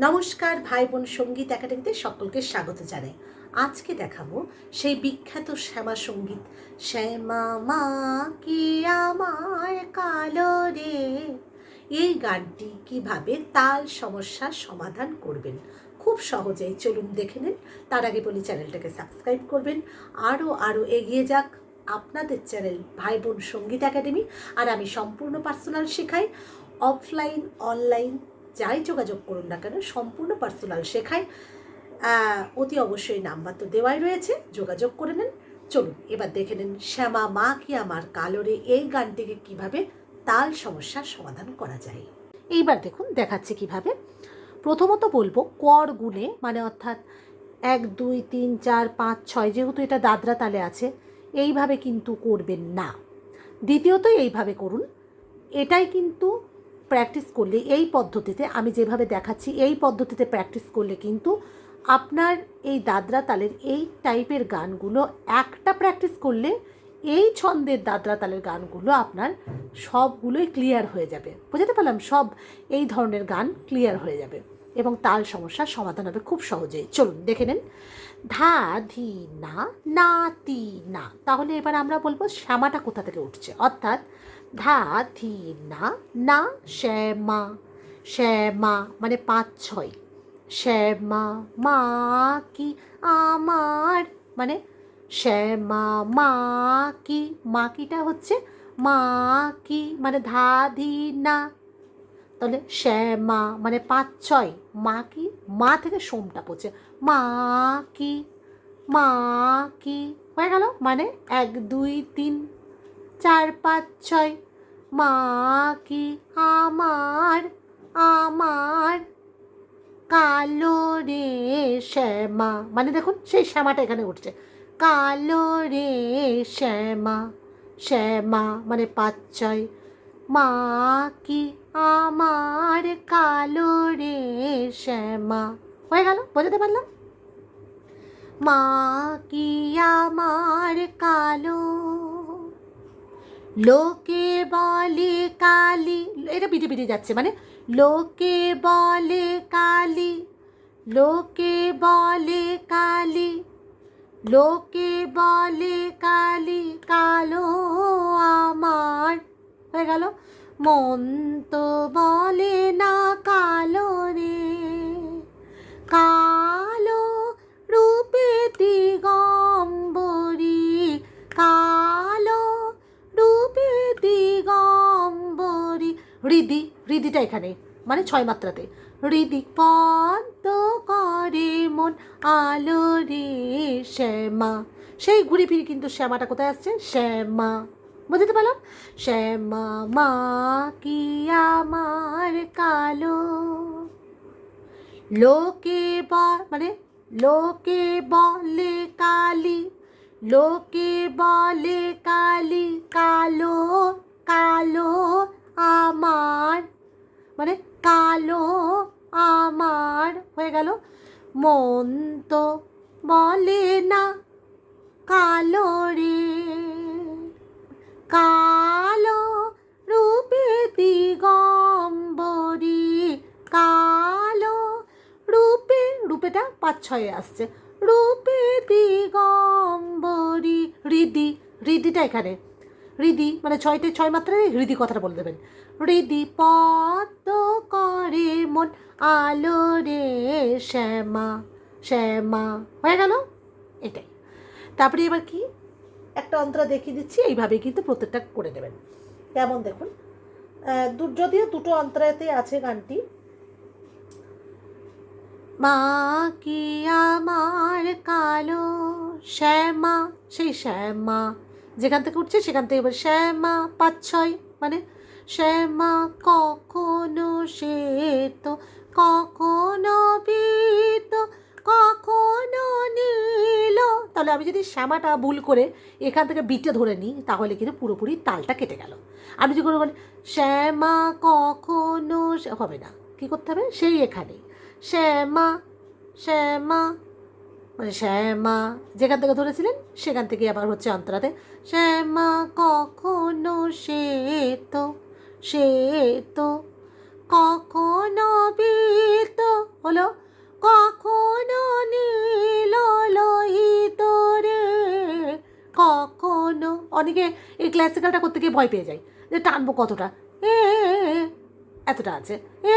নমস্কার ভাই বোন সংগীত একাডেমিতে সকলকে স্বাগত জানাই। আজকে দেখাবো সেই বিখ্যাত শ্যামা সংগীত, শ্যামা মা কি আমার কালো রে? এই গানটি কীভাবে তাল সমস্যার সমাধান করবেন? খুব সহজেই চলুন দেখে নিন। তার আগে বলি চ্যানেলটাকে সাবস্ক্রাইব করবেন। আরও আরও এগিয়ে যাক আপনাদের চ্যানেল ভাই বোন সংগীত একাডেমি। আর আমি সম্পূর্ণ পার্সোনাল শেখাই। অফলাইন, অনলাইন যাই যোগাযোগ করুন না কেন, সম্পূর্ণ পার্সোনাল শেখায়। অতি অবশ্যই নাম্বার তো দেওয়াই রয়েছে, যোগাযোগ করে নেন। চলুন, এবার দেখে নিন শ্যামা, মা কি আমার কালোরে এই গানটিকে কীভাবে তাল সমস্যার সমাধান করা যায়। এইবার দেখুন, দেখাচ্ছে কীভাবে। প্রথমত বলব, কর গুণে মানে অর্থাৎ এক, দুই, তিন, চার, পাঁচ, ছয়, যেহেতু এটা দাদরা তালে আছে, এইভাবে কিন্তু করবেন না। দ্বিতীয়ত এইভাবে করুন, এটাই কিন্তু প্র্যাকটিস করলে এই পদ্ধতিতে, আমি যেভাবে দেখাচ্ছি, এই পদ্ধতিতে প্র্যাকটিস করলে কিন্তু আপনার এই দাদরা তালের এই টাইপের গানগুলো, একটা প্র্যাকটিস করলে এই ছন্দের দাদরা তালের গানগুলো আপনার সবগুলোই ক্লিয়ার হয়ে যাবে। বুঝতে পারলাম? সব এই ধরনের গান ক্লিয়ার হয়ে যাবে এবং তাল সমস্যার সমাধান হবে খুব সহজেই। চলুন, দেখে নেন। ধা, ধি, না না, তি, না। তাহলে এবার আমরা বলব শ্যামাটা কোথা থেকে উঠছে? অর্থাৎ ধা ধি না না শ্যামা শ্যামা মানে পাঁচ, ছয়। শ্যামা মা কি আমার? মানে শ্যামা মা কি, মা কিটা হচ্ছে? মা কি মানে ধা ধি না তাহলে শ্যামা মানে পাঁচ, ছয়। মা কি? মা থেকে সোমটা পড়ছে। মা কি? মা কি? হয়ে গেল? মানে এক, দুই, তিন। চার, পাঁচ, ছয়। মা কি আমার আমার কালো রে শ্যামা। মানে দেখুন, সেই শ্যামাটা এখানে উঠছে। কালো রে শ্যামা শ্যামা মানে পাঁচ, ছয়। মা কি আমার কালো রে শ্যামা। হয়ে গেল? বোঝাতে পারলাম? মা কি আমার কালো লোকে বলে কালি, এটা পিটে পিটে যাচ্ছে মানে লোকে বলে কালি, লোকে বলে কালি, লোকে বলে কালি, কালো আমার হয়ে গেল। মন তো বলে না কালো রে, কালো রূপে দিগম্বরী হৃদি, হৃদিটা এখানে মানে ছয় মাত্রাতে। হৃদি পদ্ম করে মন, আলো রে শ্যামা। সেই ঘুরে ফিরে কিন্তু শ্যামাটা কোথায় আসছে? শ্যামা। বুঝতে পারলাম? শ্যামা, মা কি আমার কালো? লোকে ব মানে লোকে বলে কালি, লোকে বলে কালি, কালো কালো আমার মানে কালো আমার হয়ে গেল। মন তো বলে না কালো রে, কালো রূপে দিগম্বরী, কালো রূপে, রূপেটা পাঁচ ছয়ে আসছে। রূপে দিগম্বরী, হৃদি, হৃদিটা এখানে। হৃদি মানে ছয়তে ছয় মাত্রায় হৃদি কথাটা বলে দেবেন। হৃদি পদ্ম করে মন, আলো রে শ্যামা শ্যামা, হয়ে গেল? এটাই। তারপরে এবার কি? একটা অন্তরা দেখিয়ে দিচ্ছি, এইভাবে কিন্তু প্রত্যেকটা করে নেবেন। কেমন দেখুন যদিও দুটো অন্তরাতে আছে গানটি, মা কি আমার কালো শ্যামা, সেই শ্যামা যেখান থেকে উঠছে সেখান থেকে এবার শ্যামা পাঁচ ছয় মানে শ্যামা কখনো তো কখনো বীত, কখনো নীল। তাহলে আমি যদি শ্যামাটা ভুল করে এখান থেকে বিটে ধরে নিই, তাহলে কিন্তু পুরোপুরি তালটা কেটে গেল। আমি যদি কোনো বলি শ্যামা কখনো হবে না। কী করতে হবে? সেই এখানেই। শ্যামা শ্যামা মানে শ্যামা যেখান থেকে ধরেছিলেন, সেখান থেকে আবার হচ্ছে অন্তরাতে। শ্যামা কখনো সে তো সে তো, কখনো বীত হলো, কখনো নীল লোহিত রে, কখনো। অনেকে এই ক্লাসিক্যালটা করতে গিয়ে ভয় পেয়ে যায়, যে টানবো কতটা? এ, এতটা আছে, এ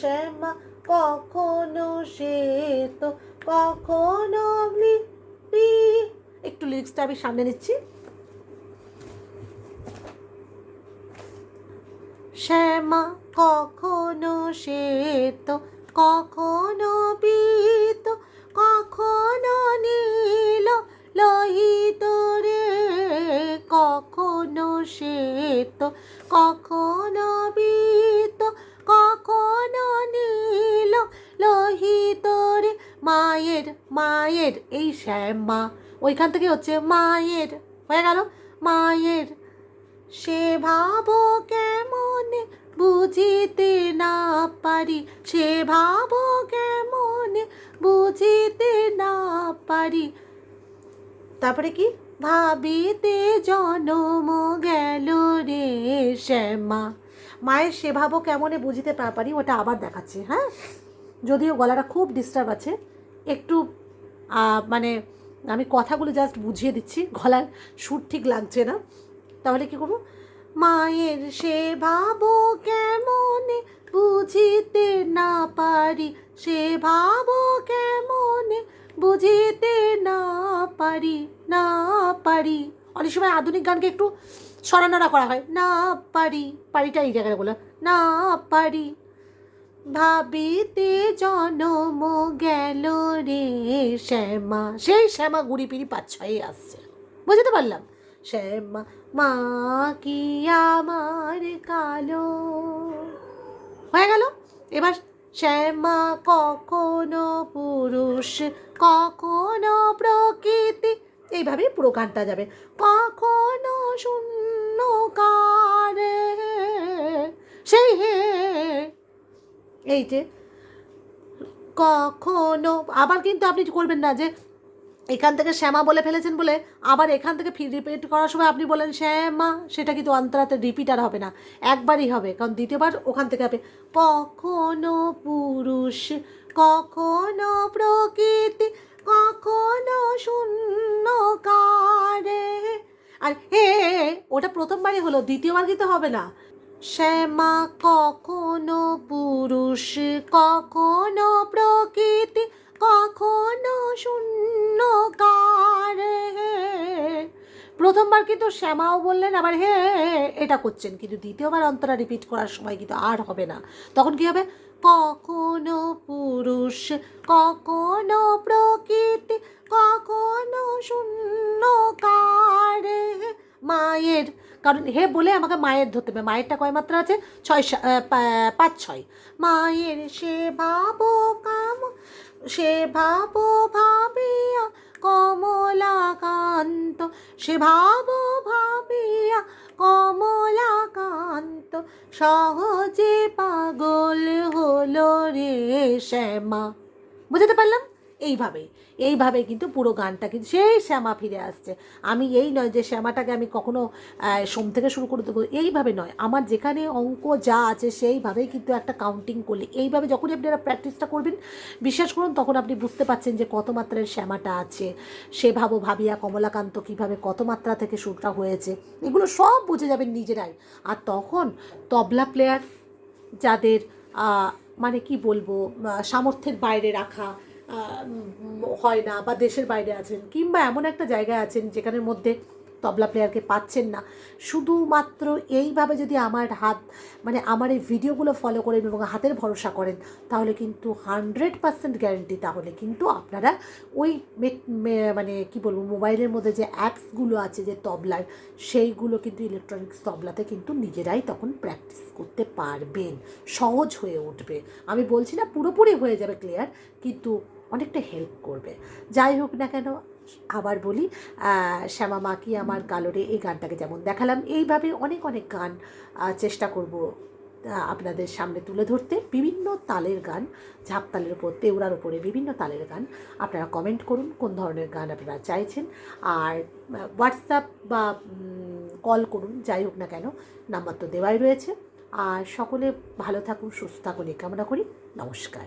শ্যামা, কখনো শ্বেত, কখনো একটু লিরিক্সটা আমি সামনে নিচ্ছি। শ্যামা, কখনো শ্বেত, কখনো বীত কখনো নীল, লোহিত রে। কখনো শ্বেত, কখনো মায়ের এই শ্যামা। ওইখান থেকে হচ্ছে মায়ের, হয়ে গেল? মায়ের। সে ভাবো কেমন বুঝিতে না পারি, সে ভাবো কেমনে বুঝিতে না পারি। তারপরে কি? ভাবিতে জনম গেল রে শ্যামা। মায়ের সে ভাবো কেমনে বুঝিতে পারি, ওটা আবার দেখাচ্ছে হ্যাঁ? যদিও গলাটা খুব ডিস্টার্ব আছে, একটু মানে আমি কথাগুলো জাস্ট বুঝিয়ে দিচ্ছি। গলার সুর ঠিক লাগছে না। তাহলে কি করব? মায়ের সে ভাবো কেমনে? বুঝিতে না পারি। সে ভাবো কেমনে? বুঝিতে না পারি না পারি। অনেক সময় আধুনিক গানকে একটু সরানোরা করা হয়। না পারি। পারিটা এই জায়গায় বলো। না পারি। ভাবিতে জনম গেল রে শ্যামা। সেই শ্যামা গুড়ি পিড়ি পাঁচ ছয়ে আসছে। বুঝতে পারলাম? শ্যামা, মা কি আমার কালো? হয়ে গেল? এবার শ্যামা কখনো পুরুষ, কখনো প্রকৃতি। এইভাবে পুরো গানটা যাবে। কখনো শূন্য কারে সেই হে এই যে কখনো, আবার কিন্তু আপনি করবেন না যে এখান থেকে শ্যামা বলে ফেলেছেন বলে আবার এখান থেকে ফির রিপিট করার সময় আপনি বলেন, শ্যামা, সেটা কিন্তু অন্তরাতে রিপিট আর হবে না, একবারই হবে। কারণ দ্বিতীয়বার ওখান থেকে হবে কখনো পুরুষ, কখনো প্রকৃতি, কখনো শূন্য কারে আর হে, ওটা প্রথমবারই হলো, দ্বিতীয়বার কিন্তু হবে না। শ্যামা কখনো পুরুষ, কখনো প্রকৃতি, কখনো শূন্য কারে প্রথমবার কিন্তু শ্যামাও বললেন, আবার হে, এটা করছেন। কিন্তু দ্বিতীয়বার অন্তরা রিপিট করার সময় কিন্তু আর হবে না। তখন কি হবে? কখনো পুরুষ, কখনো প্রকৃতি, কখনো শূন্য কারে মায়ের কারণ হে বলে আমাকে মায়ের ধরতে হবে। মায়েরটা কয় মাত্রা আছে? ছয় পাঁচ ছয়। মায়ের সে ভাবো কাম, সে ভাবো ভাবিয়া কমলাকান্ত, সে ভাবো ভাবিয়া কমলা কান্ত সহজে পাগল হলো রে শ্যামা। বুঝতে পারলাম? এইভাবে। এইভাবে কিন্তু পুরো গানটা কিন্তু, সেই শ্যামা ফিরে আসছে। আমি এই নয় যে শ্যামাটাকে আমি কখনো সোম থেকে শুরু করে দেবো, এইভাবে নয়। আমার যেখানে অঙ্ক যা আছে সেইভাবেই কিন্তু একটা কাউন্টিং করলে। এইভাবে যখনই আপনারা প্র্যাকটিসটা করবেন, বিশ্বাস করুন, তখন আপনি বুঝতে পারছেন যে কত মাত্রার শ্যামাটা আছে। সে ভাবো, ভাবিয়া কমলাকান্ত কীভাবে কত মাত্রা থেকে শুরুটা হয়েছে। এগুলো সব বুঝে যাবেন নিজেরাই। আর তখন তবলা প্লেয়ার যাদের মানে কি বলব সামর্থ্যের বাইরে রাখা হয় না বা দেশের বাইরে আছেন কিংবা এমন একটা জায়গায় আছেন যেখানের মধ্যে তবলা প্লেয়ারকে পাচ্ছেন না। শুধুমাত্র এইভাবে যদি আমার হাত মানে আমার এই ভিডিওগুলো ফলো করেন এবং হাতের ভরসা করেন, তাহলে কিন্তু হান্ড্রেড পার্সেন্ট গ্যারেন্টি তাহলে কিন্তু আপনারা ওই মানে কি বলব, মোবাইলের মধ্যে যে অ্যাপসগুলো আছে যে তবলার, সেইগুলো কিন্তু ইলেকট্রনিক্স তবলাতে কিন্তু নিজেরাই তখন প্র্যাকটিস করতে পারবেন। সহজ হয়ে উঠবে। আমি বলছি না পুরোপুরি হয়ে যাবে ক্লিয়ার কিন্তু অনেকটা হেল্প করবে। যাই হোক না কেন, আবার বলি শ্যামা মা কি আমার কালোরে এই গানটাকে যেমন দেখালাম, এইভাবে অনেক অনেক গান চেষ্টা করব আপনাদের সামনে তুলে ধরতে। বিভিন্ন তালের গান, ঝাপ তালের উপর, তেওড়ার উপরে বিভিন্ন তালের গান, আপনারা কমেন্ট করুন কোন ধরনের গান আপনারা চাইছেন। আর হোয়াটসঅ্যাপ বা কল করুন, যাই হোক না কেন, নাম্বার তো দেওয়াই রয়েছে। আর সকলে ভালো থাকুন, সুস্থ থাকুন এ কামনা করি। নমস্কার।